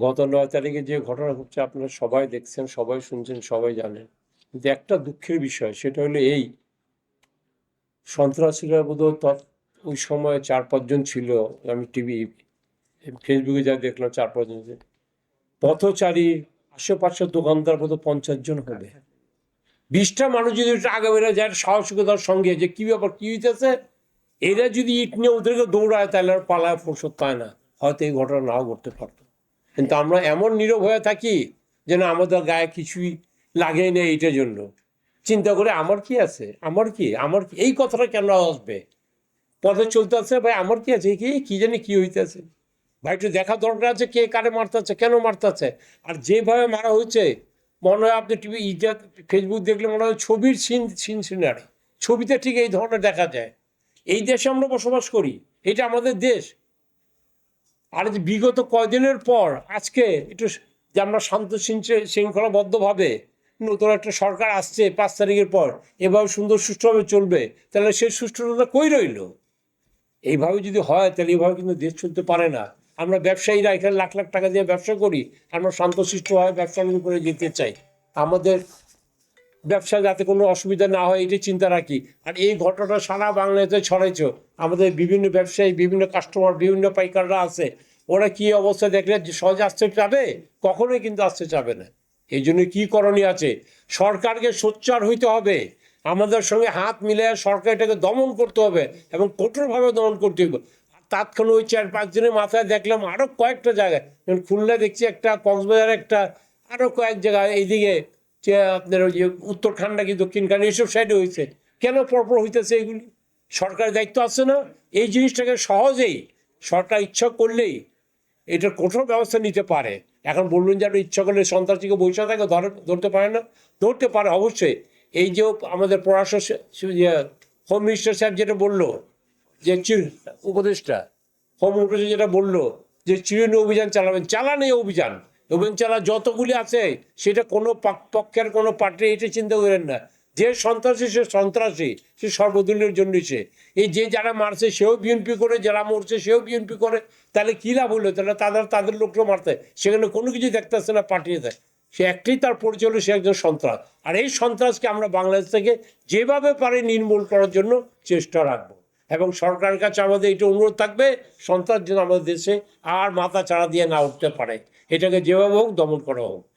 গত নয় তারিখে যে ঘটনা ঘটছে আপনারা সবাই দেখছেন সবাই শুনছেন সবাই জানেন। কিন্তু একটা দুঃখের বিষয় সেটা হলো এই সন্ত্রাসীরা বোধহয় ওই সময় চার পাঁচজন ছিল আমি টিভি ফেসবুকে যা দেখলাম চার পাঁচজন। পথচারী আশেপাশের দোকানদার বোধহয় পঞ্চাশ জন হবে। বিশটা মানুষ যদি আগে বেড়ে যায় সাহসিকতার সঙ্গে যে কি ব্যাপার কি হইতেছে? এরা যদি ইট নিয়ে ওদেরকে দৌড়ায় তাহলে আর পালায় ফুরসত পায় না। হয়তো এই ঘটনা নাও ঘটতে পারতো। কিন্তু আমরা এমন নীরব হয়ে থাকি যেন আমাদের গায়ে কিছুই লাগে না এইটার জন্য। চিন্তা করে আমার কি আছে? আমার কি? আমার এই কথাটা কেন আসবে? পথে চলতে আছে, ভাই, আমার কি আছে? কি কি জানি কি হইতেছে? ভাই, একটু দেখা দরকার আছে কে কারে মারতেছে, কেন মারতেছে? আর যেভাবে মারা হচ্ছে মনে হয় আপনি টিভি ইজা ফেসবুক দেখলে মনে হয় ছবির সিন সিন সিনারি। ছবিতে ঠিক এই ধরনের দেখা যায়। এই দেশে আমরা বসবাস করি। এটা আমাদের দেশ। আর বিগত কয়দিনের পর আজকে একটু যে আমরা শান্ত শৃঙ্খ- শৃঙ্খলাবদ্ধভাবে নতুন একটা সরকার আসছে পাঁচ তারিখের পর, এভাবে সুন্দর সুষ্ঠুভাবে চলবে, তাহলে সেই সুষ্ঠুতা কই রইল? এইভাবে যদি হয়, তাহলে এইভাবে কিন্তু দেশ চলতে পারে না। আমরা ব্যবসায়ীরা এখানে লাখ লাখ টাকা দিয়ে ব্যবসা করি, আমরা শান্তশিষ্টভাবে ব্যবসা নিয়ে করে যেতে চাই। আমাদের ব্যবসা যাতে কোনো অসুবিধা না হয় এটি চিন্তা রাখি। আর এই ঘটনা সারা বাংলাদেশে ছড়াইছ। আমাদের বিভিন্ন ব্যবসায়ী, বিভিন্ন কাস্টমার বিভিন্ন পাইকাররা আছে। ওরা কি অবস্থা দেখলে সহজে আসতে চাবে? কখনোই কিন্তু আসতে চাবে না। এই জন্য কী করণীয় আছে? সরকারকে সোচ্চার হইতে হবে। আমাদের সঙ্গে হাত মিলে সরকার এটাকে দমন করতে হবে এবং কঠোরভাবে দমন করতে হবে। তাৎক্ষণিক ওই চার পাঁচ দিনের মাথায় দেখলাম আরও কয়েকটা জায়গায়, যেমন খুলনা দেখছি একটা, কক্সবাজার একটা আরও কয়েক জায়গায় এইদিকে যে আপনার ওই যে উত্তরখান্ডা কি দক্ষিণখান্ডা এইসব সাইডে হয়েছে কেন পরপর হইতেছে এগুলি? সরকারের দায়িত্ব আছে না? এই জিনিসটাকে সহজেই সরকার ইচ্ছা করলেই এটার কঠোর ব্যবস্থা নিতে পারে। এখন বলবেন যে আপনি ইচ্ছা করলে সন্ত্রাসীকে বৈশা থাকে ধরে, ধরতে পারে না। ধরতে পারে অবশ্যই। এই যে আমাদের পড়াশোনা হোম মিনিস্টার সাহেব যেটা বলল, যে উপদেষ্টা হোম উপদেষ্টা যেটা বলল, যে চিরুনি অভিযান চালাবেন, চালান এই অভিযান। অভিযান চালা যতগুলি আছে, সেটা কোনো পক্ষের কোনো পার্টি এটা চিন্তা করেন না। যে সন্ত্রাসী, সে সন্ত্রাসী, সে সর্বদলীয় জন্য সে। এই যে যারা মারছে, সেও বিএনপি করে, যারা মরছে, সেও বিএনপি করে। তাহলে কী লাভ হলো? তাহলে তাদের তাদের লোকটা মারতে। সেখানে কোনো কিছু দেখতেছে না পাঠিয়ে সে একটাই তার পরিচয় সে একজন সন্ত্রাস। আর এই সন্ত্রাসকে আমরা বাংলাদেশ থেকে যেভাবে পারে নির্মূল করার জন্য চেষ্টা রাখব। এবং সরকারের কাছে আমাদের এটা অনুরোধ থাকবে, সন্ত্রাস যেন আমাদের দেশে আর মাথা চাড়া দিয়ে না উঠতে পারে। এটাকে যেভাবে হোক দমন করা হোক।